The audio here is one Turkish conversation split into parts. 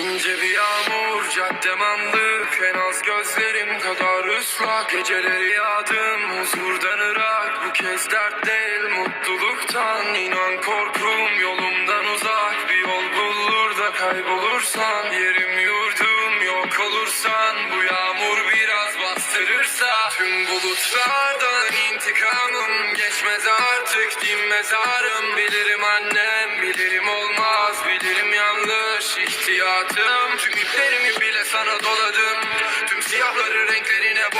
İnce bir yağmur caddem anlık En az gözlerim kadar ıslak. Geceleri yağdım huzurdan ırak Bu kez dert değil mutluluktan İnan korkum yolumdan uzak. Bir yol bulur da kaybolursan Yerim yurdum yok olursan Bu yağmur biraz bastırırsa. Tüm bulutlardan intikamım Geçmez artık din mezarım. Bilirim annem bilirim olmaz ihtiyatım Tüm iplerimi bile sana doladım. Tüm siyahları renklerine boyadım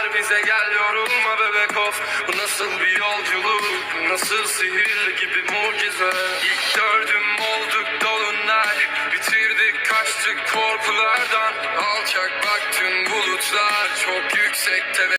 dar bize gel yorulma bebek of. Bu nasıl bir yolculuk? Nasıl sihir gibi mucize? İlk gördüm olduk dolunay bitirdik kaçtık korkulardan. Alçak baktım bulutlar çok yüksekte